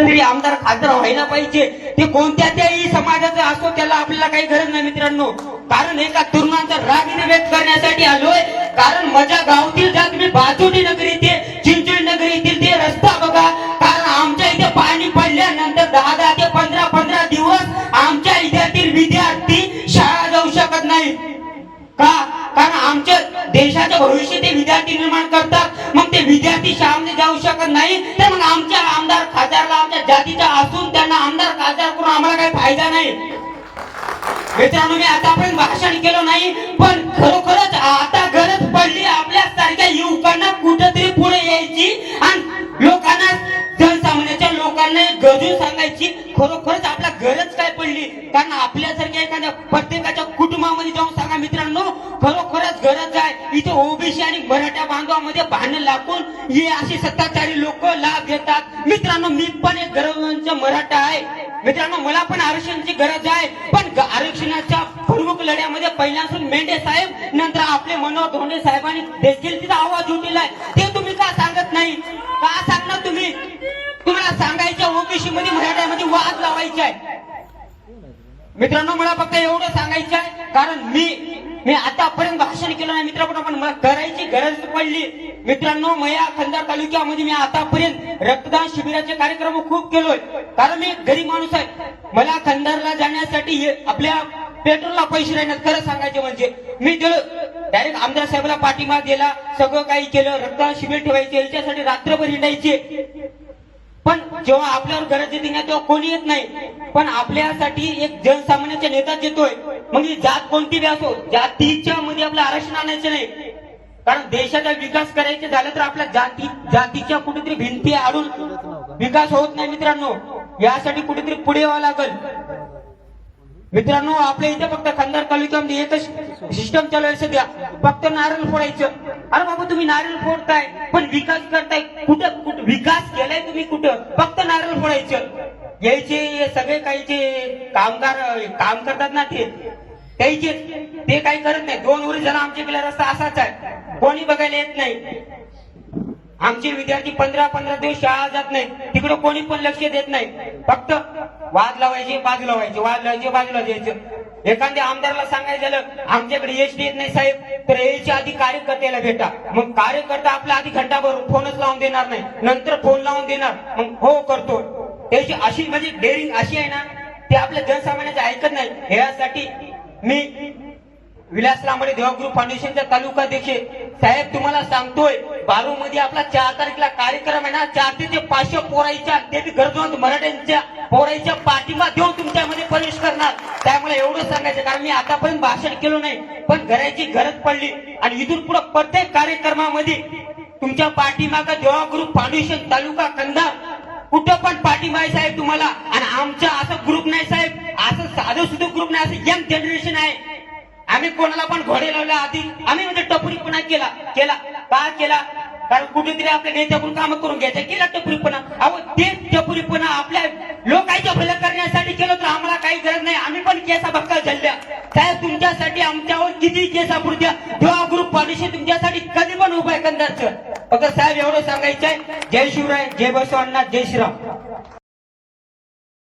तरी आमदार खासदार व्हायला पाहिजे. ते कोणत्या त्याही समाजाचा असो त्याला आपल्याला काही गरज नाही मित्रांनो. कारण एका तरुणांचा राग व्यक्त करण्यासाठी आलोय. कारण माझ्या गावातील का? कारण आमच्या देशाचं भविष्य ते विद्यार्थी निर्माण करतात. मग ते विद्यार्थी शाळेमध्ये जाऊ शकत नाही. तर मग आमच्या आमदार खासदारला आमच्या जातीचा असून त्यांना आमदार खासदार करून आम्हाला काही फायदा नाही. मित्रांनो मी आतापर्यंत भाषण केलं नाही पण खरोखरच आता गरज पडली आपल्या सारख्या युवकांना कुठेतरी पुढे यायची आणि लोकांना जनसामान्याच्या लोकांना गरजू सांगायची खरोखरच आपल्या गरज काय पडली? कारण आपल्यासारख्या एखाद्या प्रत्येक बांधवामध्ये हे असे सत्ताधारी लोक लाभ घेतात. मित्रांनो मी पण एक गरजवंत मराठा आहे. मित्रांनो मला पण आरक्षणाची गरज आहे. पण आरक्षणाच्या प्रमुख लढ्यामध्ये पहिल्यापासून मेंढे साहेब नंतर आपले मनोहर धोंडे साहेबांनी देखील तिचा आवाज उठलेला आहे ते तुम्ही का सांगत नाही? का सांगणार तुम्ही? तुम्हाला सांगायच्या ओबीसी मध्ये मराठ्यामध्ये वाद लावायचे आहे. मित्रांनो मला फक्त एवढं सांगायचं आहे कारण मी मी आतापर्यंत भाषण केलं नाही मित्रांनो पण मला करायची गरज पडली. मित्रांनो मया खंदार तालुक्यामध्ये मी आतापर्यंत रक्तदान शिबिराचे कार्यक्रम खूप केलोय. कारण मी गरीब माणूस आहे. मला खंदारला जाण्यासाठी आपल्या पेट्रोलला पैसे राहणार खरं सांगायचे म्हणजे. मी डायरेक्ट आमदार साहेबला पाठिंबा दिला सगळं काही केलं रक्तदान शिबिर ठेवायचे याच्यासाठी रात्रभर हिंडायचे. पण जेव्हा आपल्यावर गरज येते ना तेव्हा कोणी येत नाही. पण आपल्यासाठी एक जनसामान्याचा नेता येतोय. मग ही जात कोणती बी असो जातीच्या मध्ये आपलं आरक्षण आणायचं नाही. कारण देशाचा विकास करायचे झालं तर आपल्या जाती जातीच्या कुठेतरी भिंती आडून विकास होत नाही मित्रांनो. यासाठी कुठेतरी पुढे यावं लागल. मित्रांनो आपल्या इथे फक्त खंदार तालुक्यामध्ये एकच सिस्टम चालू आहे सध्या. फक्त नारळ फोडायचं. अरे बाबा तुम्ही नारळ फोडताय पण विकास करताय. कुठं कुठं विकास केलाय तुम्ही कुठं? फक्त नारळ फोडायचं. यायचे सगळे काही जे कामगार काम करतात ना ते त्याचे ते काही करत नाही. दोन वर्ष झाला आमच्याकडे रस्ता असाच आहे. कोणी बघायला येत नाही. आमचे विद्यार्थी पंधरा पंधरा दिवस शाळा जात नाही. तिकडे कोणी पण लक्ष देत नाही. फक्त वाद लावायचे बाजू लावायचे वाद लावायचे बाजूला द्यायचं एखाद्या आमदाराला सांगायचं झालं आमच्याकडे एच येत नाही साहेब तर यायच्या आधी कार्यकर्त्याला भेटा. मग कार्यकर्ता आपला आधी घंटाभर फोनच लावून देणार नाही. नंतर फोन लावून देणार. मग हो करतो. त्याची अशी म्हणजे डेअरिंग अशी आहे ना ते आपल्या जनसामान्याचं ऐकत नाही. यासाठी मी विलास लांबडे देवागुरु फाउंडेशनचा तालुका अध्यक्ष. साहेब तुम्हाला सांगतोय बारू मध्ये आपला चार तारखेला कार्यक्रम आहे ना चार ते पाचशे पोराईच्या ते गरजवंत मराठ्यांच्या पोराईच्या पाठिंबा देऊन तुमच्यामध्ये प्रवेश करणार. त्यामुळे एवढं सांगायचं कारण मी आतापर्यंत भाषण केलं नाही पण घराची गरज पडली. आणि इथून पुढे प्रत्येक कार्यक्रमामध्ये तुमच्या पाठीमागं देवागुरु फाउंडेशन तालुका कंधार कुठं पण पाठिंबा आहे साहेब तुम्हाला. आणि आमचा असं ग्रुप नाही साहेब. असं साधं सुद्धा ग्रुप नाही असं यंग जनरेशन आहे. आम्ही कोणाला पण घोडे लावले आधी आम्ही म्हणजे टपरीपणा केला केला. का केला? कारण कुठेतरी आपल्या नेत्याकडून काम करून घ्यायचं. केला टपरीपणा. अहो तेच टपरीपणा आपल्या लोकांच्या भलं करण्यासाठी केलं तर आम्हाला काही गरज नाही. आम्ही पण केसा भक्का झाल्या. साहेब तुमच्यासाठी आमच्यावर किती केसा पुरत्या जेव्हा ग्रुप तुमच्यासाठी कधी पण उभा आहे कंदाचं फक्त साहेब एवढं सांगायचंय. जय शिवराय जय बसवांना जय श्रीराम.